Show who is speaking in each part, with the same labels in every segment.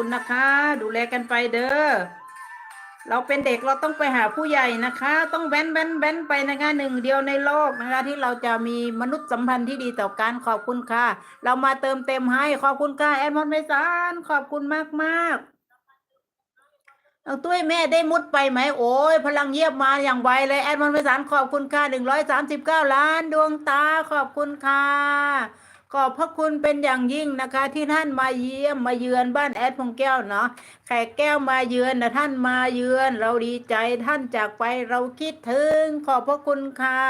Speaker 1: คุณนะคะ ดูแลกันไปเด้อเราเป็นเด็กเราต้องไปหาผู้ใหญ่นะคะ ต้องแว้นแว้นแว้นไปนะคะหนึ่งเดียวในโลกนะคะ ที่เราจะมีมนุษย์สัมพันธ์ที่ดีต่อกันขอบคุณค่ะ เรามาเติมเต็มให้ขอบคุณค่ะแอดมอนไม่สานขอบคุณมากมากเอาตุ้ยแม่ได้มุดไปไหมโอ้ยพลังเยียบมาอย่างไวเลยแอดมอนไม่สานขอบคุณค่ะหนึ่งร้อยสามสิบเก้าล้านดวงตาขอบคุณค่ะ ขอบพระคุณเป็นอย่างยิ่งนะคะ ที่ท่านมาเยี่ยมมาเยือนบ้านแอดพงแก้วเนาะแขกแก้วมาเยือนนะท่านมาเยือน เราดีใจท่านจากไปเราคิดถึง ขอบพระคุณค่ะ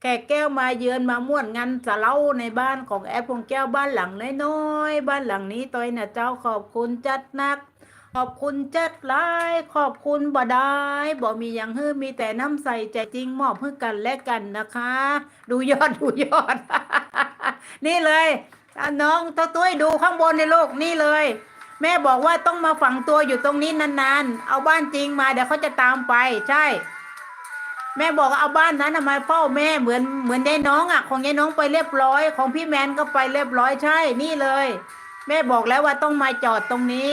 Speaker 1: แขกแก้วมาเยือนมาม่วนงานสะเล่าในบ้านของแอดพงแก้วบ้านหลังน้อยๆบ้านหลังนี้ตัวน่ะเจ้าขอบคุณจัดนัก ขอบคุณจัดหลายขอบคุณบ่ได้บ่มีอย่างฮื้อมีแต่น้ำใสใจจริงมอบเพื่อกันและกันนะคะ ดูยอดดูยอด นี่เลยน้องตัวตุ้ยดูข้างบนในโลกนี่เลย แม่บอกว่าต้องมาฝังตัวอยู่ตรงนี้นานๆ เอาบ้านจริงมาเดี๋ยวเขาจะตามไปใช่ แม่บอกเอาบ้านนั้นมาเฝ้าแม่เหมือนเหมือนยายน้องอะ ของยายน้องไปเรียบร้อย ของพี่แมนก็ไปเรียบร้อยใช่ นี่เลย แม่บอกแล้วว่าต้องมาจอดตรงนี้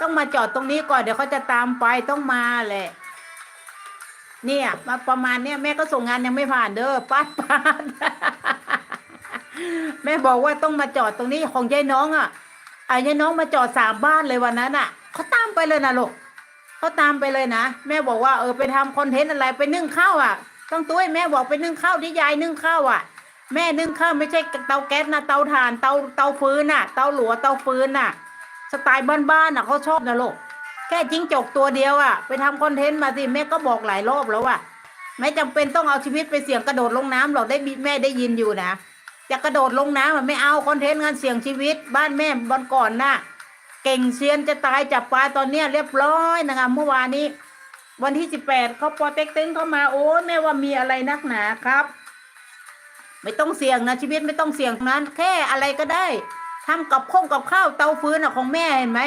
Speaker 1: ต้องมาจอดตรงนี้ก่อนเดี๋ยวเขาจะตามไปต้องมาแหละ เนี่ยมาประมาณเนี้ยแม่ก็ส่งงานยังไม่ผ่านเด้อป้าดป้าดแม่บอกว่าต้องมาจอดตรงนี้ของยายน้องอะอะยายน้องมาจอดสามบ้านเลยวันนั้นอะเขาตามไปเลยนะลูกเขาตามไปเลยนะแม่บอกว่าเออไปทำคอนเทนต์อะไรไปนึ่งข้าวอะ ต้องตุ้ยแม่บอกไปนึ่งข้าวที่ยายนึ่งข้าวอะ แม่นึ่งข้าวไม่ใช่เตาแก๊สนะเตาถ่านเตาเตาฟืนน่ะ เตาหลัวเตาฟืนน่ะ สไตล์บ้านๆน่ะเขาชอบนะลูกแค่จิ้งจกตัวเดียวอะ ไปทำคอนเทนต์มาสิแม่ก็บอกหลายรอบแล้วอะไม่จำเป็นต้องเอาชีวิตไปเสี่ยงกระโดดลงน้ำหรอกได้บิแม่ได้ยินอยู่นะจะกระโดดลงน้ำมันไม่เอาคอนเทนต์งานเสี่ยงชีวิต บ้านแม่วันก่อนน่ะเก่งเซียนจะตายจับปลาตอนเนี้ยเรียบร้อยนะคะเมื่อวานนี้ วันที่สิบแปดเขาปอเต็กตึงเข้ามาโอ้ยแม่ว่ามีอะไรนักหนาครับ ไม่ต้องเสี่ยงนะชีวิตไม่ต้องเสี่ยงนั้น แค่อะไรก็ได้ ทำกับข้องกับข้าวเตาฟืนอะของแม่เห็นไหม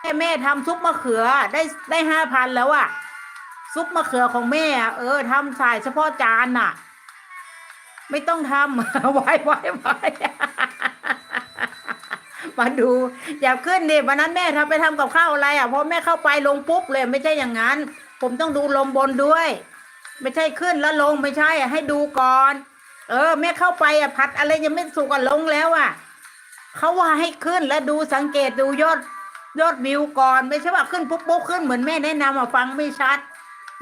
Speaker 1: แม่แม่ทำซุปมะเขือได้ได้ห้าพันแล้วอะ ซุปมะเขือของแม่อะเออทำใส่เฉพาะจานน่ะ ไม่ต้องทำไว้ไว้ไว้มาดู อย่าขึ้นดิวันนั้นแม่ทำไปทำกับข้าวอะไรอะพอแม่เข้าไปลงปุ๊บเลย ไม่ใช่อย่างนั้น ผมต้องดูลมบนด้วย ไม่ใช่ขึ้นแล้วลงไม่ใช่อะให้ดูก่อน เออ แม่เข้าไปอะผัดอะไรยังไม่สุกอะลงแล้วอะ เขาว่าให้ขึ้นแล้วดูสังเกตดูยอดยอดวิวก่อนไม่ใช่ว่าขึ้นปุ๊บปุ๊บขึ้นเหมือนแม่แนะนำอะฟังไม่ชัด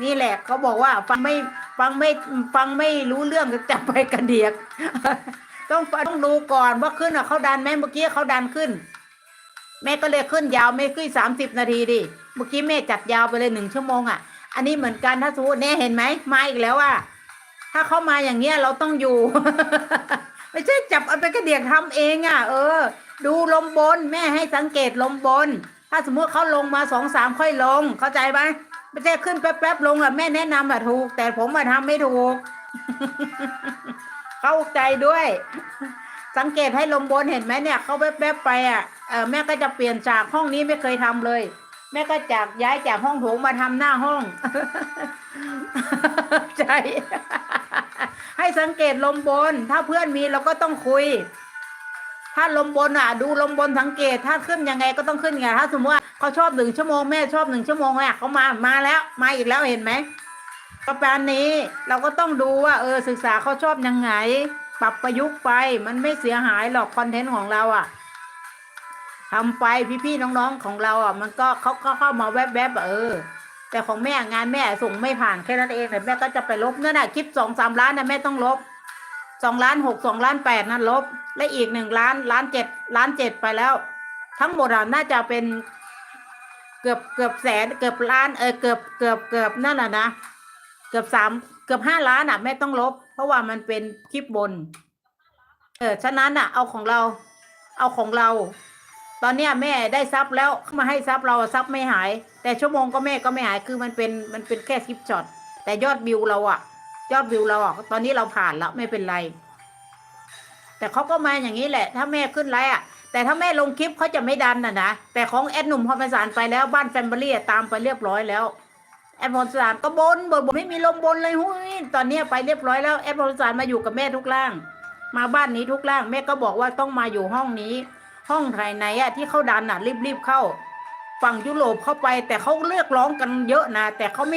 Speaker 1: นี่แหละเขาบอกว่าฟังไม่ฟังไม่ฟังไม่รู้เรื่องจับไปกระเดียก ต้องต้องดูก่อนว่าขึ้นอะเขาดันไหมเมื่อกี้เขาดันขึ้น แม่ก็เลยขึ้นยาวไม่ขึ้นสามสิบนาทีดิเมื่อกี้แม่จัดยาวไปเลยหนึ่งชั่วโมงอะ อันนี้เหมือนกันถ้าสมมติแน่เห็นไหมมาอีกแล้วอะถ้าเขามาอย่างเงี้ยเราต้องอยู่ ไม่ใช่จับเอาไปกระเดียกทำเองอะ เออ ดูลมบนแม่ให้สังเกตลมบน ถ้าสมมติเขาลงมาสองสามค่อยลง เข้าใจไหมไม่ใช่ขึ้นแป๊บๆลงอะแม่แนะนำอะถูก แต่ผมมาทำไม่ถูก เข้าใจด้วย สังเกตให้ลมบนเห็นไหมเนี่ยเขาแวบๆไปอะเออแม่ก็จะเปลี่ยนจากห้องนี้ไม่เคยทำเลยแม่ก็จากย้ายจากห้องโถงมาทำหน้าห้อง ใช่ ให้สังเกตลมบน ถ้าเพื่อนมีเราก็ต้องคุย ถ้าลมบนอะ ดูลมบนสังเกต ถ้าขึ้นยังไงก็ต้องขึ้นไงถ้าสมมติว่าเขาชอบหนึ่งชั่วโมงแม่ชอบหนึ่งชั่วโมงเ่ยเขามามาแล้ว มาอีกแล้วเห็นไหมประมาณนี้เราก็ต้องดูว่า เออศึกษาเขาชอบยังไง ปรับประยุกต์ไป มันไม่เสียหายหรอกคอนเทนต์ของเราอะทำไปพี่ๆน้องๆของเราอะ มันก็เขาก็เข้ามาแวบๆเออ แต่ของแม่งานแม่ส่งไม่ผ่านแค่นั้นเองแต่แม่ก็จะไปลบนั่นน่ะคลิปสองสามล้านนะแม่ต้องลบสองล้านหกสองล้านแปดนั่นลบ และอีกหนึ่งล้านล้านเจ็ดล้านเจ็ดไปแล้ว ทั้งหมดอะน่าจะเป็นเกือบเกือบแสนเกือบล้านเออเกือบเกือบเกือบนั่นแหละนะเกือบสามเกือบห้าล้านอะแม่ต้องลบ เพราะว่ามันเป็นคลิปบน เออฉะนั้นอะ เอาของเรา เอาของเรา ตอนเนี้ยแม่ได้ซับแล้วเขามาให้ซับเราซับไม่หาย แต่ชั่วโมงก็แม่ก็ไม่หายคือมันเป็นมันเป็นแค่คลิปช็อตแต่ยอดวิวเราอะยอดวิวเราอะตอนนี้เราผ่านแล้วไม่เป็นไร แต่เขาก็มาอย่างนี้แหละ ถ้าแม่ขึ้นไลฟ์อะแต่ถ้าแม่ลงคลิปเขาจะไม่ดันนะนะแต่ของแอดหนุ่มพรประสานไปแล้วบ้านแฟมิลี่ตามไปเรียบร้อยแล้วแอดพรประสานก็บนบนบนไม่มีลมบนเลยหุ้ยตอนนี้ไปเรียบร้อยแล้วแอดพรประสานมาอยู่กับแม่ทุกล่าง มาบ้านนี้ทุกล่าง แม่ก็บอกว่าต้องมาอยู่ห้องนี้ ห้องภายในอะที่เขาดันอะรีบๆเข้า ฝั่งยุโรปเข้าไป แต่เขาเรียกร้องกันเยอะนะแต่เขาไม่